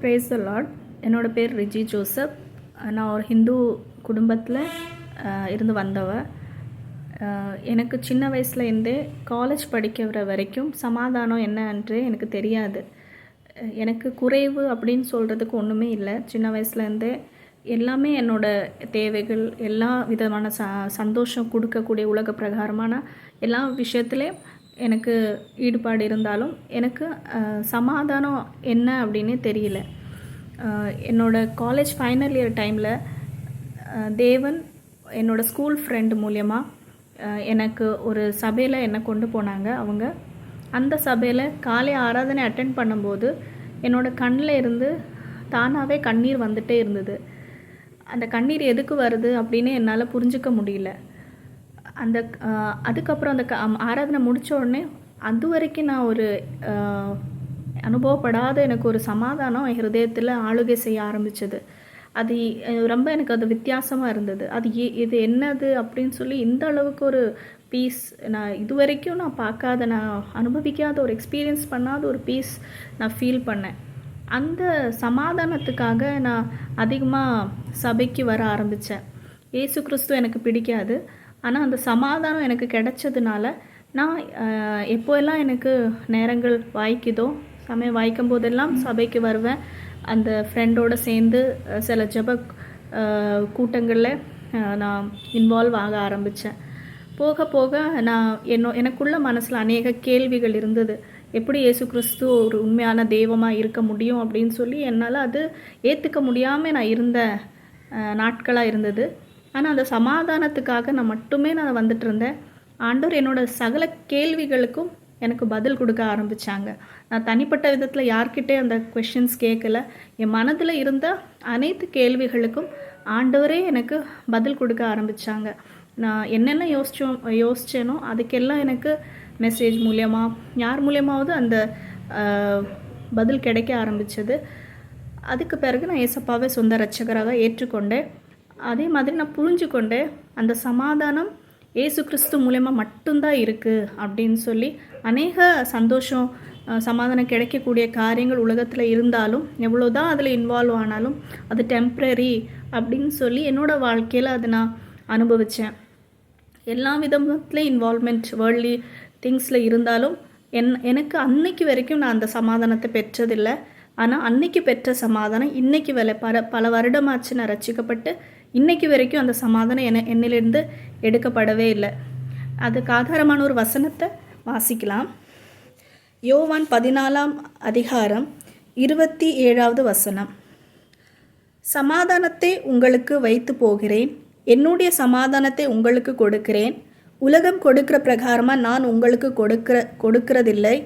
Prays த Lord என்னோட பேர் Riji Joseph. நான் ஒரு ஹிந்து குடும்பத்தில் இருந்து வந்தவ. எனக்கு சின்ன வயசுலேருந்தே காலேஜ் படிக்கிற வரைக்கும் சமாதானம் என்னன்றே எனக்கு தெரியாது. எனக்கு குறைவு அப்படின்னு சொல்கிறதுக்கு ஒன்றுமே இல்லை. சின்ன வயசுலேருந்தே எல்லாமே என்னோடய தேவைகள் எல்லா விதமான ச சந்தோஷம் கொடுக்கக்கூடிய உலக பிரகாரமான எல்லா விஷயத்துலேயும் எனக்கு ஈடுபாடு இருந்தாலும் எனக்கு சமாதானம் என்ன அப்படின்னே தெரியல. என்னோடய என்னோட காலேஜ் ஃபைனல் இயர் டைமில் தேவன் என்னோடய ஸ்கூல் ஃப்ரெண்டு மூலியமாக எனக்கு ஒரு சபையில் என்னை கொண்டு போனாங்க. அவங்க அந்த சபையில் காலை ஆராதனை அட்டென்ட் பண்ணும்போது என்னோட கண்ணில் இருந்து தானாகவே கண்ணீர் வந்துட்டே இருந்தது. அந்த கண்ணீர் எதுக்கு வருது அப்படின்னு என்னால் புரிஞ்சுக்க முடியல. அந்த அதுக்கப்புறம் அந்த க- ஆராதனை முடித்த உடனே அது வரைக்கும் நான் ஒரு அனுபவப்படாத எனக்கு ஒரு சமாதானம் என் ஹிருதயத்தில் ஆளுகை செய்ய ஆரம்பித்தது அது ரொம்ப எனக்கு அது வித்தியாசமாக இருந்தது. அது ஏ இது என்னது அப்படின்னு சொல்லி இந்த அளவுக்கு ஒரு பீஸ் நான் இது வரைக்கும் நான் பார்க்காத நான் அனுபவிக்காத ஒரு எக்ஸ்பீரியன்ஸ் பண்ணாத ஒரு பீஸ் நான் ஃபீல் பண்ணேன். அந்த சமாதானத்துக்காக நான் அதிகமாக சபைக்கு வர ஆரம்பித்தேன் ஏசு கிறிஸ்துவ எனக்கு பிடிக்காது. ஆனால் அந்த சமாதானம் எனக்கு கிடைச்சதுனால நான் எப்போல்லாம் எனக்கு நேரங்கள் வாய்க்குதோ சமயம் வாய்க்கும் போதெல்லாம் சபைக்கு வருவேன். அந்த ஃப்ரெண்டோடு சேர்ந்து சில ஜப கூட்டங்களில் நான் இன்வால்வ் ஆக ஆரம்பித்தேன் போக போக நான் என்னோ எனக்குள்ள மனசில் அநேக கேள்விகள் இருந்தது. எப்படி இயேசு கிறிஸ்து ஒரு உண்மையான தெய்வமாக இருக்க முடியும் அப்படின்னு சொல்லி என்னால் அது ஏற்றுக்க முடியாமல் நான் இருந்த நாட்களாக இருந்தது. ஆனால் அந்த சமாதானத்துக்காக நான் மட்டுமே நான் வந்துட்டு இருந்தேன் ஆண்டவர் என்னோட சகல கேள்விகளுக்கும் எனக்கு பதில் கொடுக்க ஆரம்பித்தாங்க நான் தனிப்பட்ட விதத்தில் யார்கிட்டே அந்த கொஷின்ஸ் கேட்கல என் மனதில் இருந்த அனைத்து கேள்விகளுக்கும் ஆண்டவரே எனக்கு பதில் கொடுக்க ஆரம்பித்தாங்க நான் என்னென்ன யோசிச்சோம் யோசித்தேனோ அதுக்கெல்லாம் எனக்கு மெசேஜ் மூலயமா யார் மூலியமாவது அந்த பதில் கிடைக்க ஆரம்பித்தது அதுக்கு பிறகு நான் ஏசப்பாவே சொந்த ரட்சகராக ஏற்றுக்கொண்டேன். அதே மாதிரி நான் புரிஞ்சுக்கொண்டேன் அந்த சமாதானம் ஏசு கிறிஸ்து மூலயமா மட்டும்தான் இருக்குது அப்படின்னு சொல்லி அநேக சந்தோஷம் சமாதானம் கிடைக்கக்கூடிய காரியங்கள் உலகத்தில் இருந்தாலும் எவ்வளோ தான் அதில் இன்வால்வ் ஆனாலும் அது டெம்ப்ரரி அப்படின்னு சொல்லி என்னோடய வாழ்க்கையில் அதை நான் அனுபவித்தேன் எல்லா விதத்துலேயும் இன்வால்மெண்ட் வேர்ல்ட்லி திங்ஸில் இருந்தாலும் என் எனக்கு அன்னைக்கு வரைக்கும் நான் அந்த சமாதானத்தை பெற்றதில்லை. ஆனால் அன்னைக்கு பெற்ற சமாதானம் இன்னைக்கு வேலை பல பல வருடமாச்சு நான் ரசிக்கப்பட்டு இன்னைக்கு வரைக்கும் அந்த சமாதானம் என என்னிலிருந்து எடுக்கப்படவே இல்லை. அதுக்கு ஆதாரமான ஒரு வசனத்தை வாசிக்கலாம். யோவான் பதினாலாம் அதிகாரம் இருபத்தி ஏழாவது வசனம். சமாதானத்தை உங்களுக்கு வைத்து போகிறேன். என்னுடைய சமாதானத்தை உங்களுக்கு கொடுக்கிறேன். உலகம் கொடுக்கிற பிரகாரமாக நான் உங்களுக்கு கொடுக்கிற கொடுக்கிறதில்லை.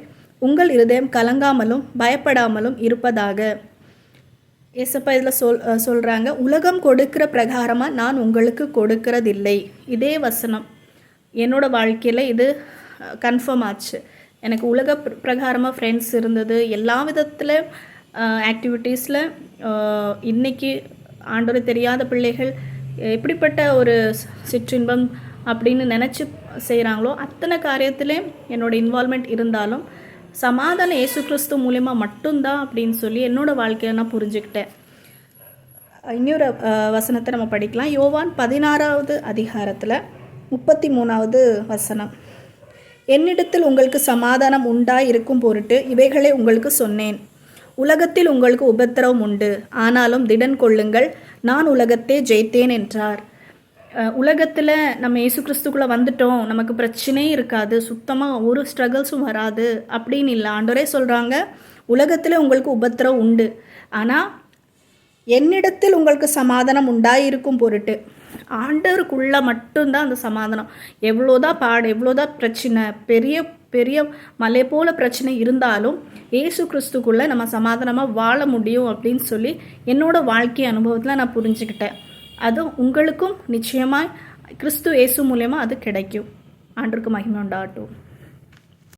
உங்கள் இருதயம் கலங்காமலும் பயப்படாமலும் இருப்பதாக. ஏசப்பா இதில் சொல் சொல்கிறாங்க உலகம் கொடுக்கிற பிரகாரமாக நான் உங்களுக்கு கொடுக்கறதில்லை. இதே வசனம். என்னோடய வாழ்க்கையில் இது கன்ஃபார்ம் ஆச்சு. எனக்கு உலக பிரகாரமாக ஃப்ரெண்ட்ஸ் இருந்தது. எல்லா விதத்தில் ஆக்டிவிட்டீஸில் இன்றைக்கி ஆண்டோரை தெரியாத பிள்ளைகள் எப்படிப்பட்ட ஒரு சிற்றின்பம் அப்படின்னு நினச்சி செய்கிறாங்களோ அத்தனை காரியத்திலே என்னோட இன்வால்மெண்ட் இருந்தாலும் சமாதானம் இயேசு கிறிஸ்து மூலயமா மட்டும்தான் அப்படின்னு சொல்லி என்னோடய வாழ்க்கையை நான் புரிஞ்சுக்கிட்டேன். இன்னொரு வசனத்தை நம்ம படிக்கலாம். யோவான் பதினாறாவது அதிகாரத்தில் முப்பத்தி மூணாவது வசனம். என்னிடத்தில் உங்களுக்கு சமாதானம் உண்டாய் இருக்கும் பொருட்டு இவைகளை உங்களுக்கு சொன்னேன். உலகத்தில் உங்களுக்கு உபத்திரவம் உண்டு. ஆனாலும் திடன் கொள்ளுங்கள். நான் உலகத்தே ஜெயித்தேன் என்றார். உலகத்தில் நம்ம இயேசு கிறிஸ்துக்குள்ளே வந்துட்டோம். நமக்கு பிரச்சனையே இருக்காது. சுத்தமாக ஒரு ஸ்ட்ரகிள்ஸும் வராது. அப்படின்னு இல்லை. ஆண்டோரே சொல்கிறாங்க உலகத்தில் உங்களுக்கு உபத்திரவம் உண்டு. ஆனால் என்னிடத்தில் உங்களுக்கு சமாதானம் உண்டாயிருக்கும் பொருட்டு ஆண்டவருக்குள்ளே மட்டும்தான் அந்த சமாதானம். எவ்வளோதான் பாடு எவ்வளோதான் பிரச்சனை பெரிய பெரிய மலை போல பிரச்சனை இருந்தாலும் ஏசு கிறிஸ்துக்குள்ளே நம்ம சமாதானமாக வாழ முடியும் அப்படின்னு சொல்லி என்னோடய வாழ்க்கை அனுபவத்தில் நான் புரிஞ்சுக்கிட்டேன். அது உங்களுக்கும் நிச்சயமாக கிறிஸ்து இயேசு மூலயமா அது கிடைக்கும். ஆண்டுக்கு மகிமை உண்டாகட்டும்.